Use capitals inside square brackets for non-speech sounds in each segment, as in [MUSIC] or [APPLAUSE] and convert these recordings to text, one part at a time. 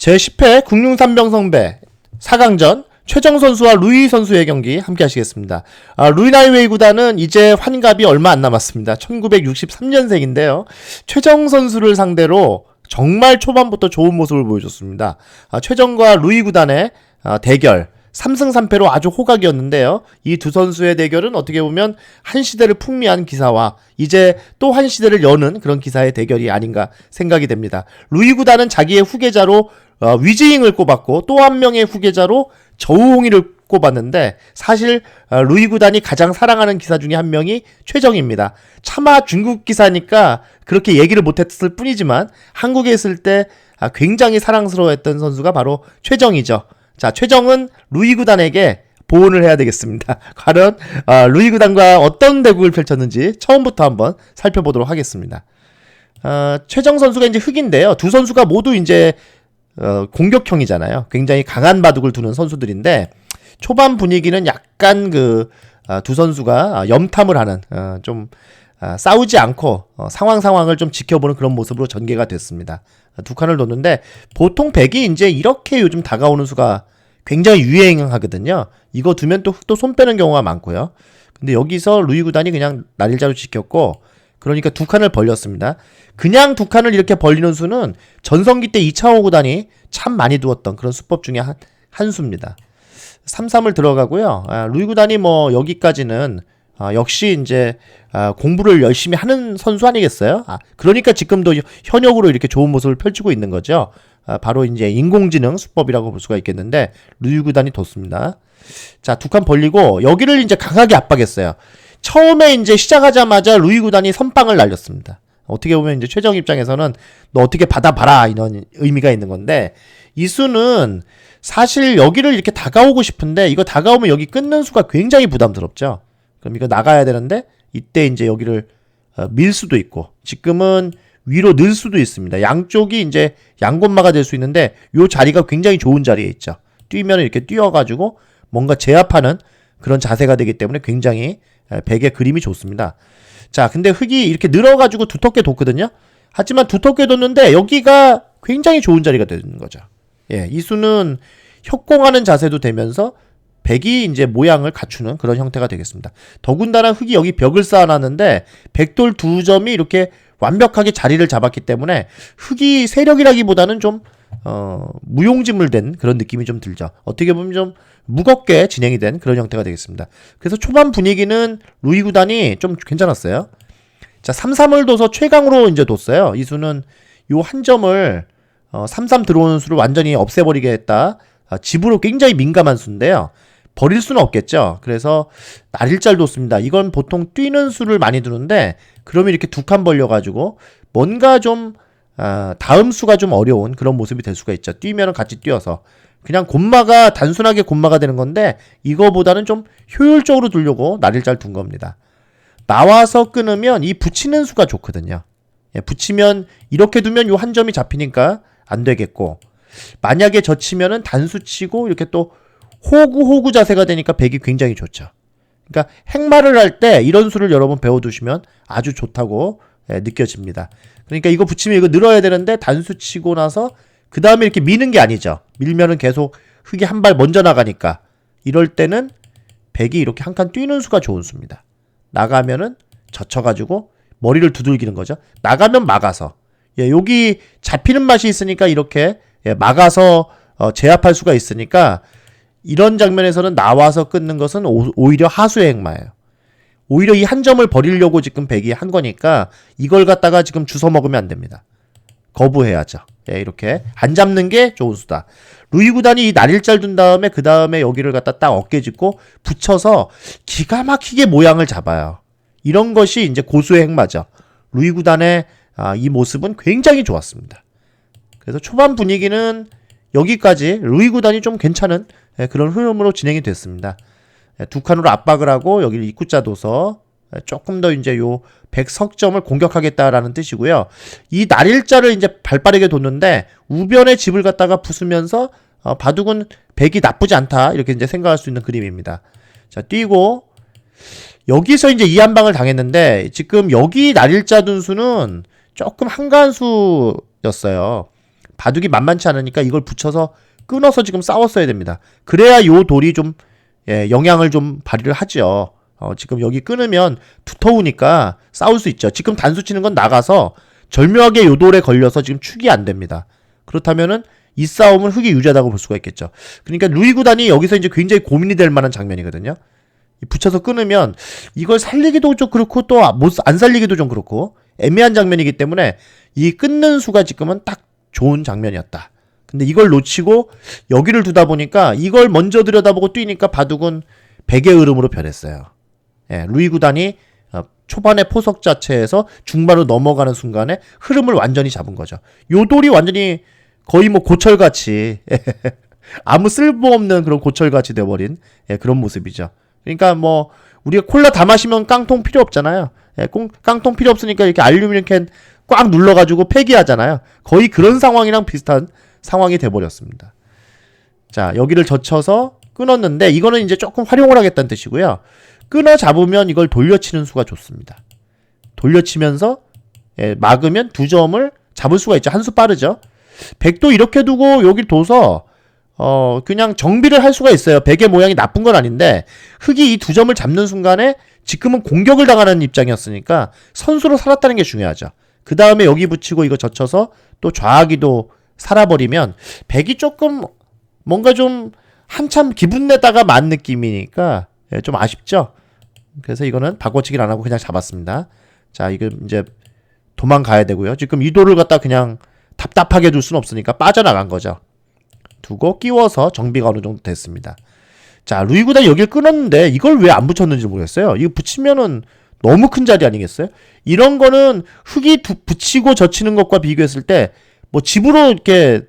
제10회 국룡산병성배 4강전 최정 선수와 루이 선수의 경기 함께 하시겠습니다. 아, 루이 나이웨이 구단은 이제 환갑이 얼마 안 남았습니다. 1963년생인데요. 최정 선수를 상대로 정말 초반부터 좋은 모습을 보여줬습니다. 아, 최정과 루이 구단의 아, 대결 3승 3패로 아주 호각이었는데요. 이 두 선수의 대결은 어떻게 보면 한 시대를 풍미한 기사와 이제 또 한 시대를 여는 그런 기사의 대결이 아닌가 생각이 됩니다. 루이 구단은 자기의 후계자로 어, 위즈잉을 꼽았고 또 한 명의 후계자로 저우홍이를 꼽았는데 사실 어, 루이 구단이 가장 사랑하는 기사 중에 한 명이 최정입니다. 차마 중국 기사니까 그렇게 얘기를 못했을 뿐이지만 한국에 있을 때 아, 굉장히 사랑스러워했던 선수가 바로 최정이죠. 자, 최정은 루이 구단에게 보온을 해야 되겠습니다. [LAUGHS] 과연 어, 루이 구단과 어떤 대국을 펼쳤는지 처음부터 한번 살펴보도록 하겠습니다. 어, 최정 선수가 이제 흑인데요. 두 선수가 모두 이제 어, 공격형이잖아요. 굉장히 강한 바둑을 두는 선수들인데 초반 분위기는 약간 그두 아, 선수가 염탐을 하는 어, 좀 아, 싸우지 않고 어, 상황 상황을 좀 지켜보는 그런 모습으로 전개가 됐습니다. 두 칸을 뒀는데 보통 백이 이제 이렇게 요즘 다가오는 수가 굉장히 유행하거든요. 이거 두면 또 흑도 손 빼는 경우가 많고요. 근데 여기서 루이 구단이 그냥 날일자로 지켰고 그러니까 두 칸을 벌렸습니다. 그냥 두 칸을 이렇게 벌리는 수는 전성기 때 이창호 구단이 참 많이 두었던 그런 수법 중에 한, 한 수입니다. 3-3을 들어가고요. 아, 루이 구단이 뭐 여기까지는 아, 역시 이제 아, 공부를 열심히 하는 선수 아니겠어요? 아, 그러니까 지금도 현역으로 이렇게 좋은 모습을 펼치고 있는 거죠. 아, 바로 이제 인공지능 수법이라고 볼 수가 있겠는데 루이 구단이 뒀습니다. 자, 두 칸 벌리고 여기를 이제 강하게 압박했어요. 처음에 이제 시작하자마자 루이 구단이 선빵을 날렸습니다. 어떻게 보면 이제 최정 입장에서는 너 어떻게 받아봐라 이런 의미가 있는 건데 이 수는 사실 여기를 이렇게 다가오고 싶은데 이거 다가오면 여기 끊는 수가 굉장히 부담스럽죠. 그럼 이거 나가야 되는데 이때 이제 여기를 어, 밀 수도 있고 지금은 위로 늘 수도 있습니다. 양쪽이 이제 양곤마가 될 수 있는데 요 자리가 굉장히 좋은 자리에 있죠. 뛰면 이렇게 뛰어가지고 뭔가 제압하는 그런 자세가 되기 때문에 굉장히 백의 그림이 좋습니다. 자, 근데 흙이 이렇게 늘어가지고 두텁게 돋거든요. 하지만 두텁게 돋는데 여기가 굉장히 좋은 자리가 되는 거죠. 예, 이 수는 협공하는 자세도 되면서 백이 이제 모양을 갖추는 그런 형태가 되겠습니다. 더군다나 흙이 여기 벽을 쌓아놨는데 백돌 두 점이 이렇게 완벽하게 자리를 잡았기 때문에 흙이 세력이라기보다는 좀 어, 무용지물된 그런 느낌이 좀 들죠. 어떻게 보면 좀 무겁게 진행이 된 그런 형태가 되겠습니다. 그래서 초반 분위기는 루이 구단이 좀 괜찮았어요. 자, 3-3을 둬서 최강으로 이제 뒀어요. 이 수는 요 한 점을 어, 3-3 들어오는 수를 완전히 없애버리겠다. 아, 집으로 굉장히 민감한 수인데요. 버릴 수는 없겠죠. 그래서 날일잘 뒀습니다. 이건 보통 뛰는 수를 많이 두는데 그러면 이렇게 두 칸 벌려가지고 뭔가 좀 아, 다음 수가 좀 어려운 그런 모습이 될 수가 있죠. 뛰면은 같이 뛰어서 그냥 곤마가 단순하게 곤마가 되는 건데 이거보다는 좀 효율적으로 두려고 나를 잘둔 겁니다. 나와서 끊으면 이 붙이는 수가 좋거든요. 예, 붙이면 이렇게 두면 요 한 점이 잡히니까 안 되겠고 만약에 젖히면은 단수 치고 이렇게 또 호구 호구 자세가 되니까 백이 굉장히 좋죠. 그러니까 행마를 할 때 이런 수를 여러분 배워두시면 아주 좋다고 예, 느껴집니다. 그러니까 이거 붙이면 이거 늘어야 되는데 단수 치고 나서 그 다음에 이렇게 미는 게 아니죠. 밀면은 계속 흙이 한 발 먼저 나가니까 이럴 때는 백이 이렇게 한 칸 뛰는 수가 좋은 수입니다. 나가면은 젖혀가지고 머리를 두들기는 거죠. 나가면 막아서 예, 여기 잡히는 맛이 있으니까 이렇게 예, 막아서 어, 제압할 수가 있으니까 이런 장면에서는 나와서 끊는 것은 오, 오히려 하수의 행마예요. 오히려 이 한 점을 버리려고 지금 백이 한 거니까 이걸 갖다가 지금 주워 먹으면 안 됩니다. 거부해야죠. 예, 이렇게 안 잡는 게 좋은 수다. 루이 구단이 이 날일잘 둔 다음에 그 다음에 여기를 갖다 딱 어깨 짚고 붙여서 기가 막히게 모양을 잡아요. 이런 것이 이제 고수의 행마죠. 루이 구단의 아, 이 모습은 굉장히 좋았습니다. 그래서 초반 분위기는 여기까지 루이 구단이 좀 괜찮은 예, 그런 흐름으로 진행이 됐습니다. 예, 두 칸으로 압박을 하고 여기를 입구자 둬서 예, 조금 더 이제 요 백석점을 공격하겠다라는 뜻이고요. 이 날일자를 이제 발빠르게 뒀는데 우변의 집을 갖다가 부수면서 어, 바둑은 백이 나쁘지 않다 이렇게 이제 생각할 수 있는 그림입니다. 자 뛰고 여기서 이제 이 한방을 당했는데 지금 여기 날일자 둔수는 조금 한가한 수였어요. 바둑이 만만치 않으니까 이걸 붙여서 끊어서 지금 싸웠어야 됩니다. 그래야 요 돌이 좀 예, 영향을 좀 발휘를 하죠. 어, 지금 여기 끊으면 두터우니까 싸울 수 있죠. 지금 단수 치는 건 나가서 절묘하게 요 돌에 걸려서 지금 축이 안 됩니다. 그렇다면은 이 싸움은 흑이 유리하다고 볼 수가 있겠죠. 그러니까 루이 구단이 여기서 이제 굉장히 고민이 될 만한 장면이거든요. 이 붙여서 끊으면 이걸 살리기도 좀 그렇고 또 안 살리기도 좀 그렇고 애매한 장면이기 때문에 이 끊는 수가 지금은 딱 좋은 장면이었다. 근데 이걸 놓치고 여기를 두다 보니까 이걸 먼저 들여다보고 뛰니까 바둑은 백의 흐름으로 변했어요. 예, 루이 구단이 어, 초반의 포석 자체에서 중반으로 넘어가는 순간에 흐름을 완전히 잡은 거죠. 요 돌이 완전히 거의 뭐 고철같이 [LAUGHS] 아무 쓸모없는 그런 고철같이 돼버린 예, 그런 모습이죠. 그러니까 뭐 우리가 콜라 다 마시면 깡통 필요 없잖아요. 예, 꽁, 깡통 필요 없으니까 이렇게 알루미늄 캔 꽉 눌러가지고 폐기하잖아요. 거의 그런 상황이랑 비슷한 상황이 돼버렸습니다. 자 여기를 젖혀서 끊었는데 이거는 이제 조금 활용을 하겠다는 뜻이고요. 끊어 잡으면 이걸 돌려치는 수가 좋습니다. 돌려치면서 예, 막으면 두 점을 잡을 수가 있죠. 한 수 빠르죠. 백도 이렇게 두고 여기 둬서 어 그냥 정비를 할 수가 있어요. 백의 모양이 나쁜 건 아닌데 흑이 이 두 점을 잡는 순간에 지금은 공격을 당하는 입장이었으니까 선수로 살았다는 게 중요하죠. 그 다음에 여기 붙이고 이거 젖혀서 또 좌하기도 살아버리면 백이 조금 뭔가 좀 한참 기분 내다가 만 느낌이니까 예, 좀 아쉽죠. 그래서 이거는 바꿔치기를 안 하고 그냥 잡았습니다. 자, 이거 이제 도망가야 되고요. 지금 이 돌을 갖다 그냥 답답하게 둘 수는 없으니까 빠져나간 거죠. 두고 끼워서 정비가 어느 정도 됐습니다. 자, 루이구단 여기를 끊었는데 이걸 왜 안 붙였는지 모르겠어요. 이거 붙이면은 너무 큰 자리 아니겠어요? 이런 거는 흙이 두, 붙이고 젖히는 것과 비교했을 때 뭐 집으로 이렇게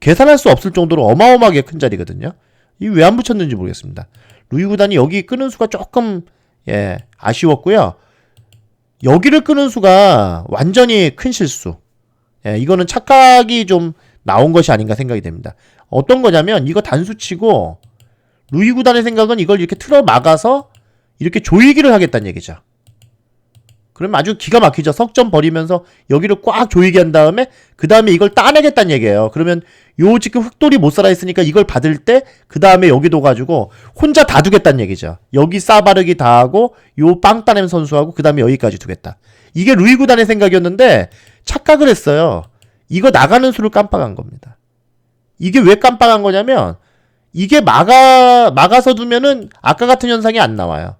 계산할 수 없을 정도로 어마어마하게 큰 자리거든요. 이 왜 안 붙였는지 모르겠습니다. 루이 구단이 여기 끄는 수가 조금 예 아쉬웠고요. 여기를 끄는 수가 완전히 큰 실수. 예, 이거는 착각이 좀 나온 것이 아닌가 생각이 됩니다. 어떤 거냐면 이거 단수치고 루이 구단의 생각은 이걸 이렇게 틀어 막아서 이렇게 조이기를 하겠다는 얘기죠. 그러면 아주 기가 막히죠. 석점 버리면서 여기를 꽉 조이게 한 다음에 그 다음에 이걸 따내겠다는 얘기예요. 그러면 요 지금 흑돌이 못 살아 있으니까 이걸 받을 때 그 다음에 여기도 가지고 혼자 다 두겠다는 얘기죠. 여기 싸바르기 다 하고 요 빵 따냄 선수하고 그 다음에 여기까지 두겠다. 이게 루이 구단의 생각이었는데 착각을 했어요. 이거 나가는 수를 깜빡한 겁니다. 이게 왜 깜빡한 거냐면 이게 막아 막아서 두면은 아까 같은 현상이 안 나와요.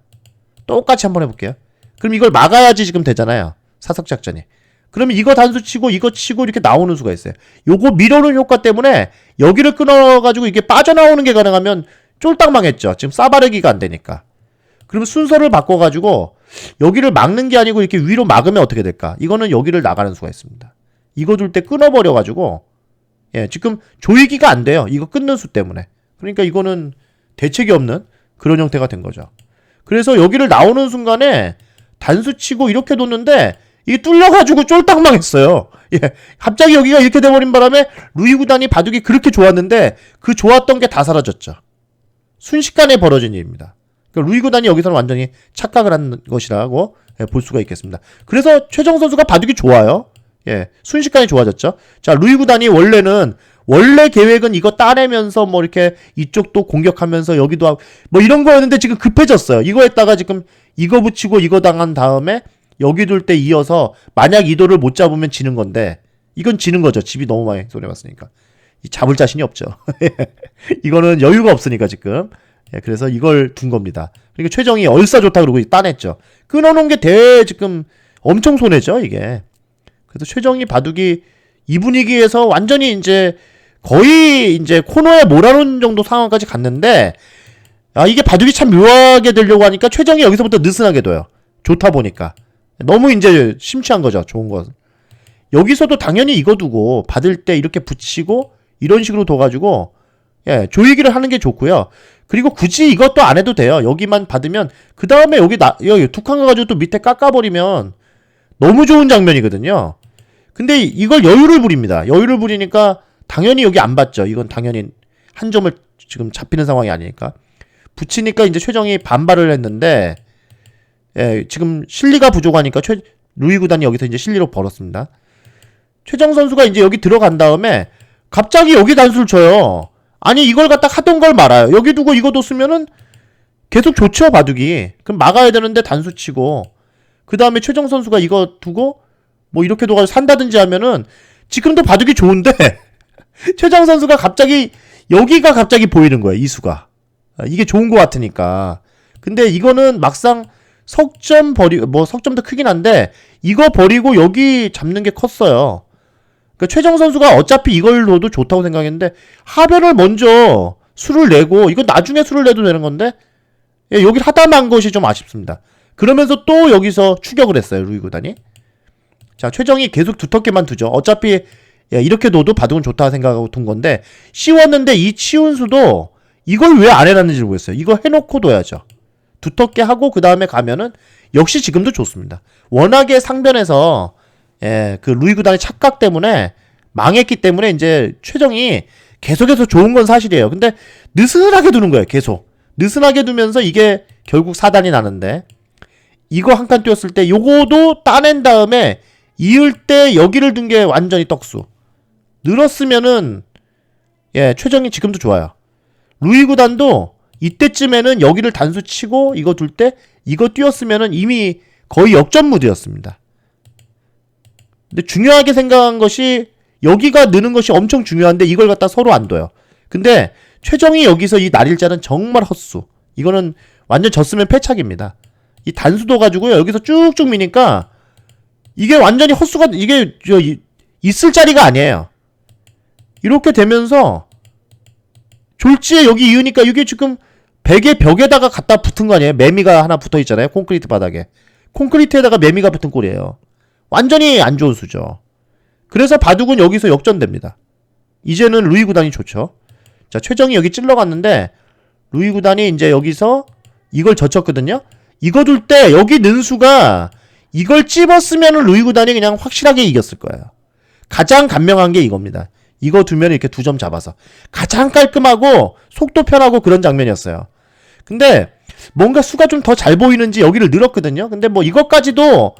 똑같이 한번 해볼게요. 그럼 이걸 막아야지 지금 되잖아요. 사석 작전이. 그러면 이거 단수 치고 이거 치고 이렇게 나오는 수가 있어요. 요거 밀어놓은 효과 때문에 여기를 끊어가지고 이게 빠져나오는 게 가능하면 쫄딱 망했죠. 지금 싸바르기가 안 되니까. 그러면 순서를 바꿔가지고 여기를 막는 게 아니고 이렇게 위로 막으면 어떻게 될까? 이거는 여기를 나가는 수가 있습니다. 이거 둘 때 끊어버려가지고 예 지금 조이기가 안 돼요. 이거 끊는 수 때문에. 그러니까 이거는 대책이 없는 그런 형태가 된 거죠. 그래서 여기를 나오는 순간에 단수 치고 이렇게 뒀는데 이게 뚫려가지고 쫄딱 망했어요. 예. 갑자기 여기가 이렇게 돼버린 바람에 루이 구단이 바둑이 그렇게 좋았는데 그 좋았던 게 다 사라졌죠. 순식간에 벌어진 일입니다. 그러니까 루이 구단이 여기서는 완전히 착각을 한 것이라고 예, 볼 수가 있겠습니다. 그래서 최정 선수가 바둑이 좋아요. 예, 순식간에 좋아졌죠. 자, 루이 구단이 원래는 원래 계획은 이거 따내면서 뭐 이렇게 이쪽도 공격하면서 여기도 하고 뭐 이런 거였는데 지금 급해졌어요. 이거 했다가 지금 이거 붙이고 이거 당한 다음에 여기 둘 때 이어서 만약 이도를 못 잡으면 지는 건데 이건 지는 거죠. 집이 너무 많이 손해봤으니까. 잡을 자신이 없죠. [LAUGHS] 이거는 여유가 없으니까 지금. 예, 그래서 이걸 둔 겁니다. 그러니까 최정이 얼싸 좋다 그러고 따냈죠. 끊어놓은 게 대 지금 엄청 손해죠 이게. 그래서 최정이 바둑이 이 분위기에서 완전히 이제 거의 이제 코너에 몰아놓은 정도 상황까지 갔는데 아 이게 바둑이 참 묘하게 되려고 하니까 최정이 여기서부터 느슨하게 둬요. 좋다 보니까 너무 이제 심취한 거죠. 좋은 거. 여기서도 당연히 이거 두고 받을 때 이렇게 붙이고 이런 식으로 둬가지고 예 조이기를 하는 게 좋고요. 그리고 굳이 이것도 안 해도 돼요. 여기만 받으면 그 다음에 여기 나 여기 툭한 가지고 또 밑에 깎아버리면 너무 좋은 장면이거든요. 근데 이걸 여유를 부립니다. 여유를 부리니까 당연히 여기 안 받죠. 이건 당연히 한 점을 지금 잡히는 상황이 아니니까. 붙이니까 이제 최정이 반발을 했는데, 예, 지금 실리가 부족하니까 최, 루이 구단이 여기서 이제 실리로 벌었습니다. 최정 선수가 이제 여기 들어간 다음에 갑자기 여기 단수를 쳐요. 아니 이걸 갖다 하던 걸 말아요. 여기 두고 이거 뒀으면은 계속 좋죠 바둑이. 그럼 막아야 되는데 단수 치고 그 다음에 최정 선수가 이거 두고 뭐 이렇게 둬가지고 산다든지 하면은 지금도 바둑이 좋은데 [LAUGHS] 최정 선수가 갑자기 여기가 갑자기 보이는 거예요 이수가 아, 이게 좋은 것 같으니까. 근데 이거는 막상 석점 버리 뭐 석점도 크긴 한데 이거 버리고 여기 잡는 게 컸어요. 그러니까 최정 선수가 어차피 이걸 넣어도 좋다고 생각했는데 하변을 먼저 수를 내고 이거 나중에 수를 내도 되는 건데 예, 여기 하다만 것이 좀 아쉽습니다. 그러면서 또 여기서 추격을 했어요 루이 구단이. 자 최정이 계속 두텁게만 두죠. 어차피 예, 이렇게 둬도 바둑은 좋다 생각하고 둔 건데 씌웠는데 이 치운 수도 이걸 왜 안 해놨는지 모르겠어요. 이거 해놓고 둬야죠. 두텁게 하고 그 다음에 가면은 역시 지금도 좋습니다. 워낙에 상변에서 예, 그 루이 구단의 착각 때문에 망했기 때문에 이제 최정이 계속해서 좋은 건 사실이에요. 근데 느슨하게 두는 거예요. 계속 느슨하게 두면서 이게 결국 사단이 나는데 이거 한 칸 띄웠을 때 요거도 따낸 다음에 이을 때 여기를 둔 게 완전히 떡수. 늘었으면은 예 최정이 지금도 좋아요. 루이 구단도 이때쯤에는 여기를 단수 치고 이거 둘 때 이거 띄웠으면은 이미 거의 역전 무드였습니다. 근데 중요하게 생각한 것이 여기가 느는 것이 엄청 중요한데 이걸 갖다 서로 안 둬요. 근데 최정이 여기서 이 날일자는 정말 헛수. 이거는 완전 졌으면 패착입니다. 이 단수도 가지고요. 여기서 쭉쭉 미니까 이게 완전히 헛수가 이게 저 이- 있을 자리가 아니에요. 이렇게 되면서 졸지에 여기 이으니까 이게 지금 베개 벽에다가 갖다 붙은 거 아니에요? 매미가 하나 붙어 있잖아요. 콘크리트 바닥에. 콘크리트에다가 매미가 붙은 꼴이에요. 완전히 안 좋은 수죠. 그래서 바둑은 여기서 역전됩니다. 이제는 루이 구단이 좋죠. 자, 최정이 여기 찔러갔는데 루이 구단이 이제 여기서 이걸 젖혔거든요. 이거 둘 때 여기 는수가 이걸 찝었으면 루이 구단이 그냥 확실하게 이겼을 거예요. 가장 간명한 게 이겁니다. 이거 두면 이렇게 두 점 잡아서 가장 깔끔하고 속도 편하고 그런 장면이었어요. 근데 뭔가 수가 좀 더 잘 보이는지 여기를 늘었거든요. 근데 뭐 이것까지도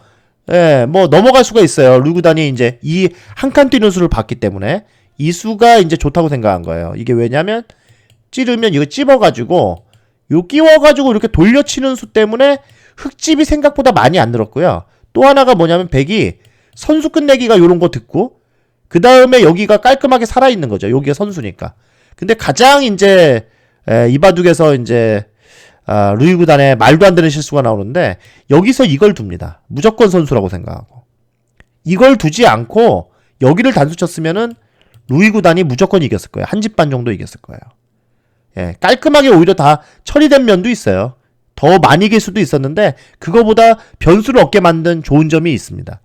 예, 뭐 넘어갈 수가 있어요. 루이 구단이 이제 이 한 칸 뛰는 수를 봤기 때문에 이 수가 이제 좋다고 생각한 거예요. 이게 왜냐면 찌르면 이거 찝어가지고 요 끼워가지고 이렇게 돌려치는 수 때문에 흙집이 생각보다 많이 안 늘었고요. 또 하나가 뭐냐면 백이 선수 끝내기가 요런 거 듣고 그 다음에 여기가 깔끔하게 살아있는 거죠. 여기가 선수니까. 근데 가장 이제 에, 이바둑에서 이제 아, 루이 구단의 말도 안 되는 실수가 나오는데 여기서 이걸 둡니다. 무조건 선수라고 생각하고 이걸 두지 않고 여기를 단수 쳤으면은 루이 구단이 무조건 이겼을 거예요. 한 집 반 정도 이겼을 거예요. 예, 깔끔하게 오히려 다 처리된 면도 있어요. 더 많이 이길 수도 있었는데 그거보다 변수를 얻게 만든 좋은 점이 있습니다.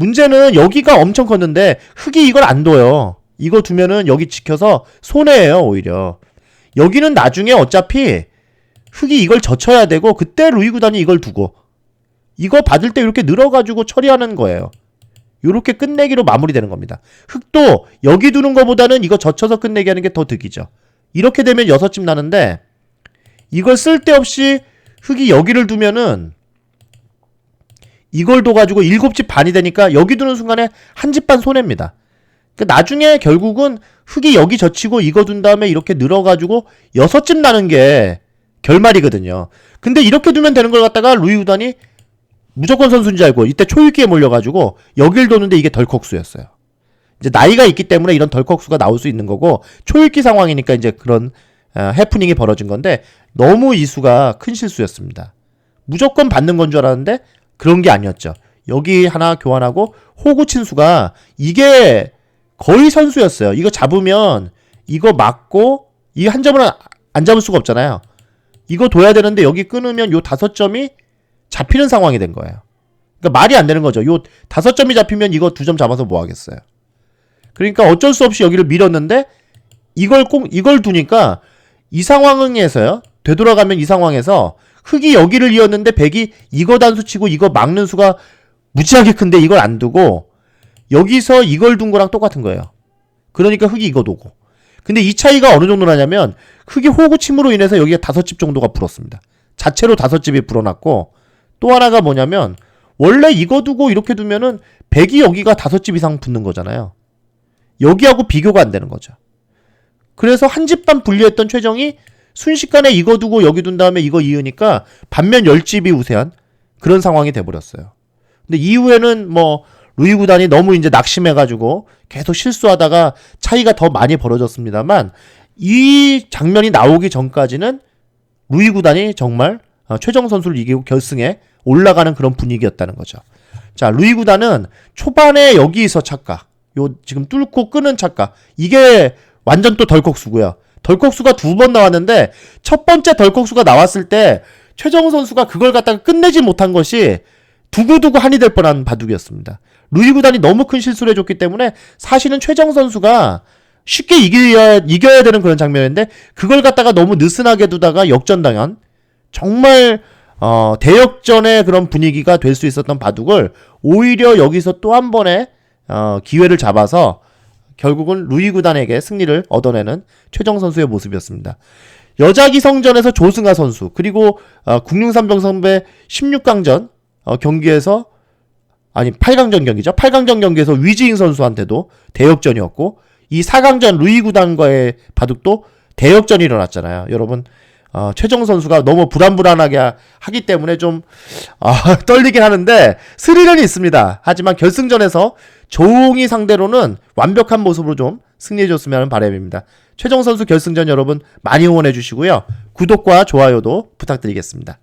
문제는 여기가 엄청 컸는데 흙이 이걸 안 둬요. 이거 두면은 여기 지켜서 손해예요, 오히려. 여기는 나중에 어차피 흙이 이걸 젖혀야 되고 그때 루이 구단이 이걸 두고 이거 받을 때 이렇게 늘어가지고 처리하는 거예요. 요렇게 끝내기로 마무리되는 겁니다. 흙도 여기 두는 것보다는 이거 젖혀서 끝내기 하는 게 더 득이죠. 이렇게 되면 여섯 집 나는데 이걸 쓸데없이 흙이 여기를 두면은 이걸 둬가지고 일곱 집 반이 되니까 여기 두는 순간에 한 집 반 손해입니다. 그러니까 나중에 결국은 흙이 여기 젖히고 이거 둔 다음에 이렇게 늘어가지고 여섯 집 나는 게 결말이거든요. 근데 이렇게 두면 되는 걸 갖다가 루이 우단이 무조건 선수인 줄 알고 이때 초읽기에 몰려가지고 여길 도는데 이게 덜컥수였어요. 이제 나이가 있기 때문에 이런 덜컥수가 나올 수 있는 거고 초읽기 상황이니까 이제 그런 어, 해프닝이 벌어진 건데 너무 이 수가 큰 실수였습니다. 무조건 받는 건 줄 알았는데 그런 게 아니었죠. 여기 하나 교환하고 호구 친수가 이게 거의 선수였어요. 이거 잡으면 이거 맞고 이 한 점은 안 잡을 수가 없잖아요. 이거 둬야 되는데 여기 끊으면 요 다섯 점이 잡히는 상황이 된 거예요. 그러니까 말이 안 되는 거죠. 요 다섯 점이 잡히면 이거 두 점 잡아서 뭐 하겠어요. 그러니까 어쩔 수 없이 여기를 밀었는데 이걸 꼭 이걸 두니까 이 상황에서요. 되돌아가면 이 상황에서 흙이 여기를 이었는데 백이 이거 단수 치고 이거 막는 수가 무지하게 큰데 이걸 안 두고 여기서 이걸 둔 거랑 똑같은 거예요. 그러니까 흙이 이거 두고. 근데 이 차이가 어느 정도냐면 흙이 호구 침으로 인해서 여기가 다섯 집 정도가 불었습니다. 자체로 다섯 집이 불어났고 또 하나가 뭐냐면 원래 이거 두고 이렇게 두면은 백이 여기가 다섯 집 이상 붙는 거잖아요. 여기하고 비교가 안 되는 거죠. 그래서 한 집단 분리했던 최정이 순식간에 이거 두고 여기 둔 다음에 이거 이으니까 반면 열집이 우세한 그런 상황이 돼버렸어요. 근데 이후에는 뭐 루이 구단이 너무 이제 낙심해가지고 계속 실수하다가 차이가 더 많이 벌어졌습니다만 이 장면이 나오기 전까지는 루이 구단이 정말 어, 최정 선수를 이기고 결승에 올라가는 그런 분위기였다는 거죠. 자, 루이 구단은 초반에 여기서 착각, 요 지금 뚫고 끄는 착각, 이게 완전 또 덜컥 수고요. 덜컥수가 두 번 나왔는데 첫 번째 덜컥수가 나왔을 때 최정 선수가 그걸 갖다가 끝내지 못한 것이 두고두고 한이 될 뻔한 바둑이었습니다. 루이 구단이 너무 큰 실수를 해줬기 때문에 사실은 최정 선수가 쉽게 이겨야, 이겨야 되는 그런 장면인데 그걸 갖다가 너무 느슨하게 두다가 역전당한 정말 어, 대역전의 그런 분위기가 될 수 있었던 바둑을 오히려 여기서 또 한 번의 어, 기회를 잡아서 결국은 루이 구단에게 승리를 얻어내는 최정 선수의 모습이었습니다. 여자 기성전에서 조승아 선수 그리고 어, 국륜삼병 선배 16강전 어, 경기에서 아니 8강전 경기죠. 8강전 경기에서 위지인 선수한테도 대역전이었고 이 4강전 루이 구단과의 바둑도 대역전이 일어났잖아요. 여러분 어, 최정 선수가 너무 불안불안하게 하- 하기 때문에 좀 어, [LAUGHS] 떨리긴 하는데 스릴은 있습니다. 하지만 결승전에서 조웅이 상대로는 완벽한 모습으로 좀 승리해줬으면 하는 바람입니다. 최정 선수 결승전 여러분 많이 응원해 주시고요. 구독과 좋아요도 부탁드리겠습니다.